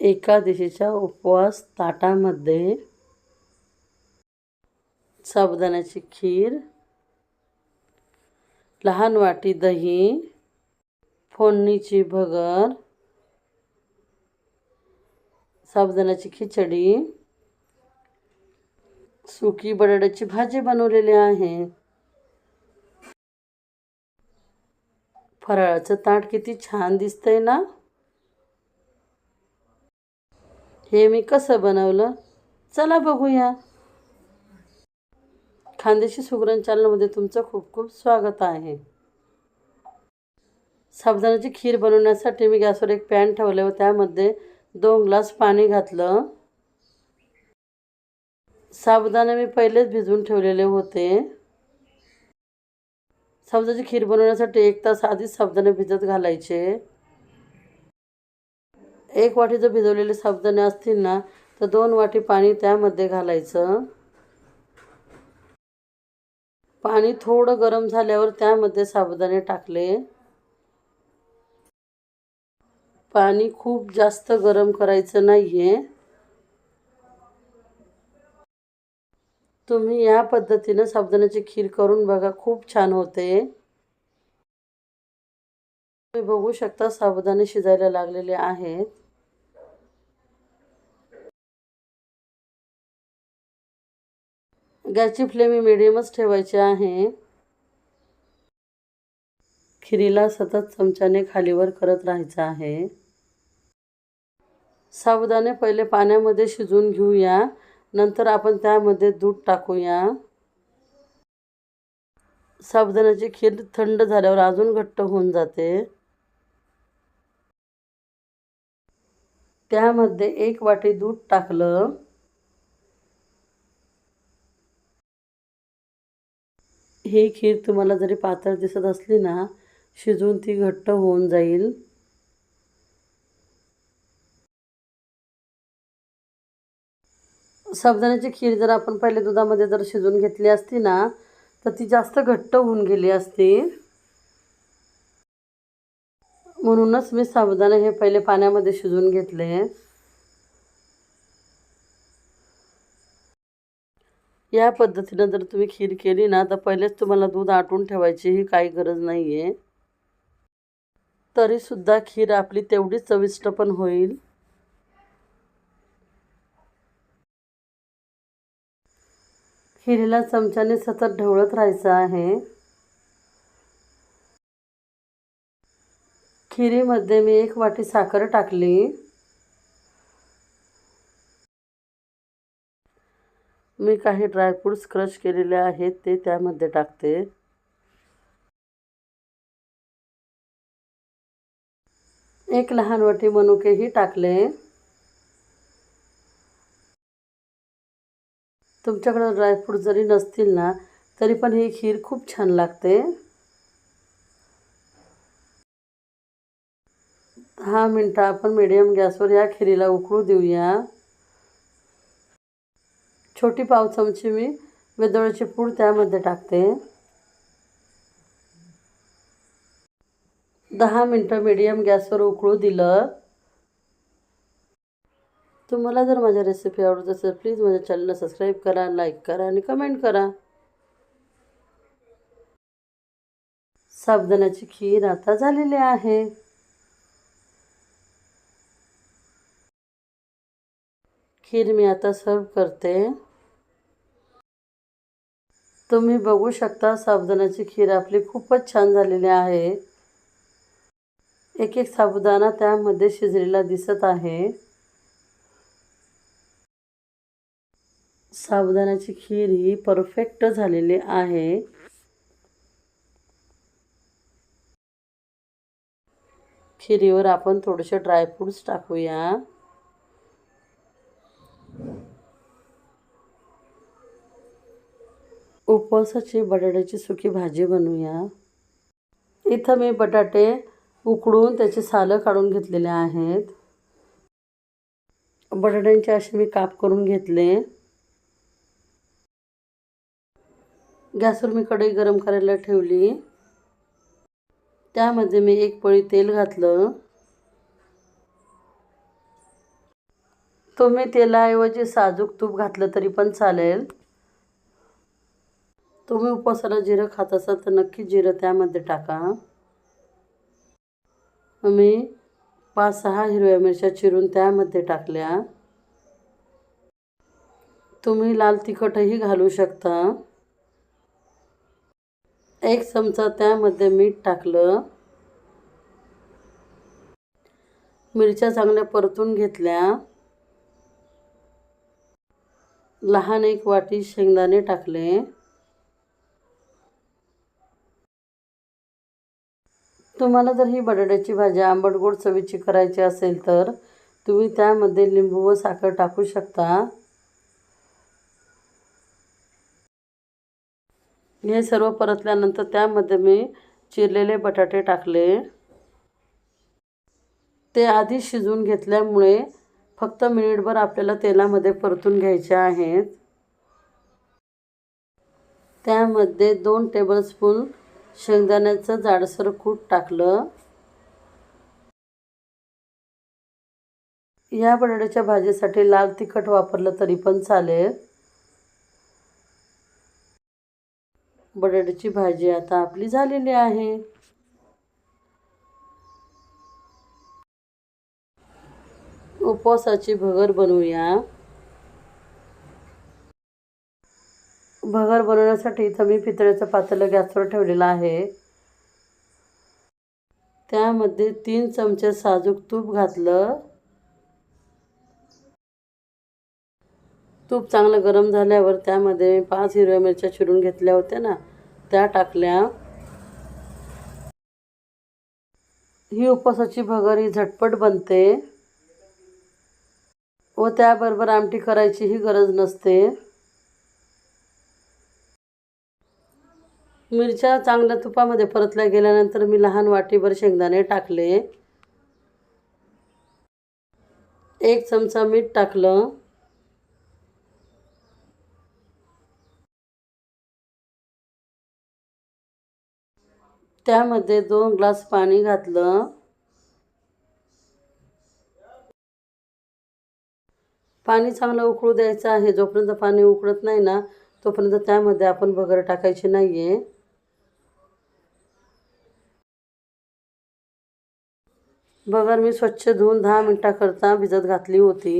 एकादशीच्या उपवास ताटामध्ये. साबुदाण्याची खीर. लहान वाटी दही. फोडणीची भगर. साबुदाण्याची खिचडी. सुकी बटाट्याची भाजी बनवलेली आहे. फराळाचं ताट किती छान दिसतंय ना? हे मी कसं बनवलं? चला बघूया. खानदेशी सुगरण चॅनलमध्ये तुमचं खूप खूप स्वागत आहे. साबुदाण्याची खीर बनवण्यासाठी मी गॅसवर एक पॅन ठेवले व त्यामध्ये दोन ग्लास पाणी घातलं. साबुदाणे मी पहिलेच भिजवून ठेवलेले होते. साबुदाची खीर बनवण्यासाठी एक तास आधीच साबुदाणे भिजत घालायचे. एक वाटी जर भिजवलेले साबुदाणे असतील ना तर दोन वाटी पाणी त्यामध्ये घालायचं. पाणी थोडं गरम झाल्यावर त्यामध्ये साबुदाणे टाकले. पाणी खूप जास्त गरम करायचं नाही आहे तुम्ही या पद्धतीनं साबुदाण्याची खीर करून बघा खूप छान होते. तुम्ही बघू शकता साबुदाणे शिजायला लागलेले आहेत. गॅसची फ्लेम ही मिडियमच ठेवायची आहे. खिरीला सतत चमच्याने खालीवर करत राहायचं आहे. साबुदाणे पहिले पाण्यामध्ये शिजवून घेऊया. नंतर आपण त्यामध्ये दूध टाकूया. साबुदाण्याची खीर थंड झाल्यावर अजून घट्ट होऊन जाते. त्यामध्ये एक वाटी दूध टाकलं. ही खीर तुम्हाला जरी पातळ दिसत असली ना शिजून ती घट्ट होऊन जाईल. साबदाण्याची खीर जर आपण पहिले दुधामध्ये जर शिजून घेतली असती ना तर ती जास्त घट्ट होऊन गेली असती. म्हणूनच मी साबुदाणे हे पहिले पाण्यामध्ये शिजवून घेतले. या पद्धतीनं जर तुम्ही खीर केली ना तर पहिलेच तुम्हाला दूध आटून ठेवायची ही काही गरज नाही आहे तरीसुद्धा खीर आपली तेवढीच चविष्ट पण होईल. खिरीला चमच्याने सतत ढवळत राहायचं आहे. खिरीमध्ये मी एक वाटी साखर टाकली. मी काही ड्रायफ्रूट्स क्रश केलेले आहेत ते त्यामध्ये टाकते. एक लहान वाटी मनुकेही टाकले. तुमच्याकडं ड्रायफ्रूट जरी नसतील ना तरी पण ही खीर खूप छान लागते. दहा मिनटं आपण मिडियम गॅसवर या खिरीला उकळू देऊया. छोटी पाव चमची मी वेदोळ्याची पूड त्यामध्ये टाकते. दहा मिनटं मीडियम गॅसवर उकळू दिलं. तुम्हाला जर माझ्या रेसिपी आवडत असेल प्लीज माझ्या चॅनलला सबस्क्राईब करा लाईक करा आणि कमेंट करा. साबदाण्याची खीर आता झालेली आहे. खीर मी आता सर्व करते. तुम्ही बघू शकता साबुदाण्याची खीर आपली खूपच छान झालेली आहे. एक एक साबुदाणा त्यामध्ये शिजलेला दिसत आहे. साबुदाण्याची खीर ही परफेक्ट झालेली आहे. खिरीवर आपण थोडेसे ड्रायफ्रूट्स टाकूया. उपवासाची बटाट्याची सुकी भाजी बनवूया. इथं मी बटाटे उकडून त्याचे सालं काढून घेतलेले आहेत. बटाट्यांचे असे मी काप करून घेतले. गॅसवर मी कढई गरम करायला ठेवली. त्यामध्ये मी एक पळी तेल घातलं. तुम्ही तेलाऐवजी साजूक तूप घातलं तरी पण चालेल. तुम्ही उपवासाला जिरं खात असाल तर नक्की जिरं त्यामध्ये टाका मी पाच सहा हिरव्या मिरच्या चिरून त्यामध्ये टाकल्या. तुम्ही लाल तिखटही घालू शकता. एक चमचा त्यामध्ये मीठ टाकलं. मिरच्या चांगल्या परतून घेतल्या. लहान एक वाटी शेंगदाणे टाकले. तुम्हाला जर ही बटाट्याची भाजी आंबट गोड चवीची करायची असेल तर तुम्ही त्यामध्ये लिंबू व साखर टाकू शकता. हे सर्व परतल्यानंतर त्यामध्ये मी चिरलेले बटाटे टाकले. ते आधी शिजवून घेतल्यामुळे फक्त मिनिटभर आपल्याला तेलामध्ये परतून घ्यायचे आहेत. त्यामध्ये दोन टेबलस्पून शेंगदाण्याचं जाडसर कूट टाकलं. या बटाट्याच्या भाजीसाठी लाल तिखट वापरलं तरी पण चालेल. बटाट्याची भाजी आता आपली झालेली आहे. उपवासाची भगर बनवूया. भगर बनवण्यासाठी इथं मी पितळ्याचं पातेलं गॅसवर ठेवलेलं आहे. त्यामध्ये तीन चमचे साजूक तूप घातलं. तूप चांगलं गरम झाल्यावर त्यामध्ये पाच हिरव्या मिरच्या चिरून घेतल्या होत्या ना त्या टाकल्या. ही उपवासाची भगर ही झटपट बनते. व त्याबरोबर आमटी करायचीही गरज नसते. मिरच्या चांगल्या तुपामध्ये परतल्या गेल्यानंतर मी लहान वाटीभर शेंगदाणे टाकले. एक चमचा मीठ टाकलं. त्यामध्ये दोन ग्लास पाणी घातलं. पाणी चांगलं उकळू द्यायचं आहे जोपर्यंत पाणी उकळत नाही ना तोपर्यंत त्यामध्ये आपण भगर टाकायची नाही आहे भगर मी स्वच्छ धुवून दहा मिनटाकरता भिजत घातली होती.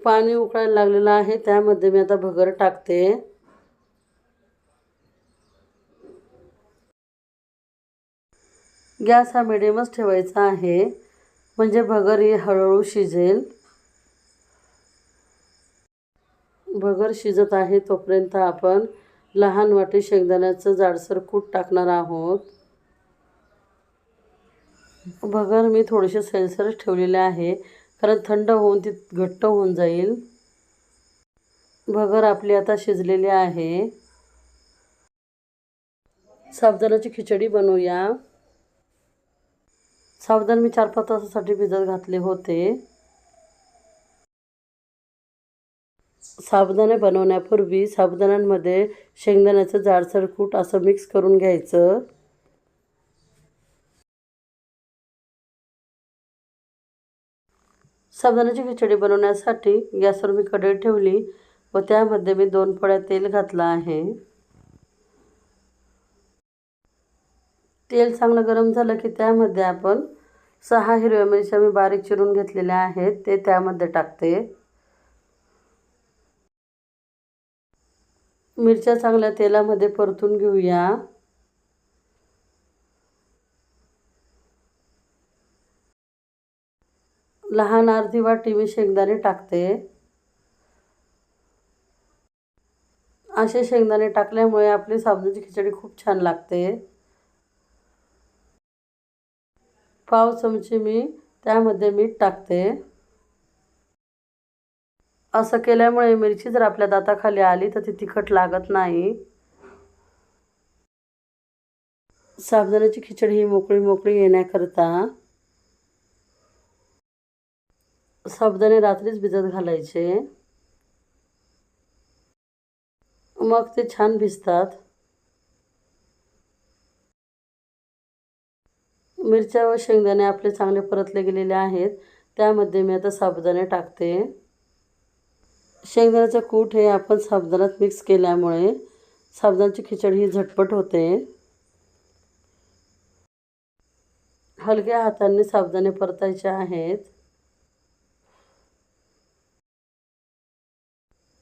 पाणी उकळायला लागलेलं आहे त्यामध्ये मी आता भगर टाकते. गॅस हा मिडियमच ठेवायचा आहे म्हणजे भगर ही हळूहळू शिजेल. भगर शिजत आहे तोपर्यंत आपण लहान वाटी शेंगदाण्याचं जाडसर कूट टाकणार आहोत. भगर मी थोडेसे सैलसरच ठेवलेले आहे. कारण थंड होऊन ती घट्ट होऊन जाईल. भगर आपली आता शिजलेली आहे. साबदानाची खिचडी बनवूया. साबदान मी चार पाच तासासाठी भिजत घातले होते. साबुदाणे बनवण्यापूर्वी साबुदाण्यांमध्ये शेंगदाण्याचं जाडसर कूट असं मिक्स करून घ्यायचं. साबुदाण्याची खिचडी बनवण्यासाठी गॅसवर मी कढई ठेवली व त्यामध्ये मी दोन पळ्या तेल घातलं आहे. तेल चांगलं गरम झालं की त्यामध्ये आपण सहा हिरव्या मिरच्या मी बारीक चिरून घेतलेल्या आहेत ते त्यामध्ये टाकते. मिरच्या चांगल्या तेलामध्ये परतून घेऊया. लहान अर्धी वाटी मी शेंगदाणे टाकते. असे शेंगदाणे टाकल्यामुळे आपली साबणाची खिचडी खूप छान लागते. पाव चमचे मी त्यामध्ये मीठ टाकते. असं केल्यामुळे मिरची जर आपल्या दाताखाली आली तर ती तिखट लागत नाही. साबदाण्याची खिचडी ही मोकळी मोकळी येण्याकरता साबदाणे रात्रीच भिजत घालायचे. मग ते छान भिजतात. मिरच्या व शेंगदाणे आपले चांगले परतले गेलेले आहेत. त्यामध्ये मी आता साबुदाणे टाकते. शेंगदाण्याचं कूट हे आपण साबदानात मिक्स केल्यामुळे साबुदाण्याची खिचडी ही झटपट होते. हलक्या हाताने साबुदाणे परतायचे आहेत.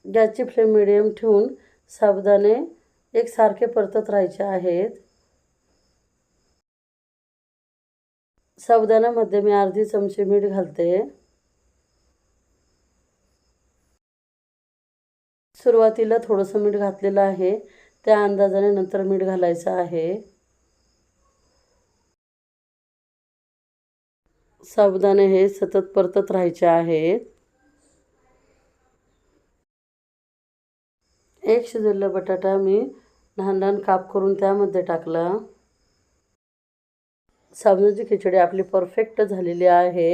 गॅसची फ्लेम मिडियम ठेवून साबुदाणे एकसारखे परतत राहायचे आहेत. साबुदाण्यामध्ये मी अर्धी चमचे मीठ घालते. सुरुवातीला थोडंसं मीठ घातलेलं आहे. त्या अंदाजाने नंतर मीठ घालायचं आहे. साबुदाणे हे सतत परतत राहायचे आहेत. एक शिजवलेला बटाटा मी लहान लहान काप करून त्यामध्ये टाकला. साबणाची खिचडी आपली परफेक्ट झालेली आहे.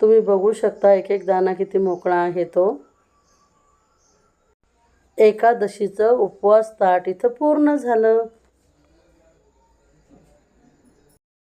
तुम्ही बघू शकता एक एक दाणा किती मोकळा आहे तो. एकादशीचं उपवास ताट इथं पूर्ण झालं.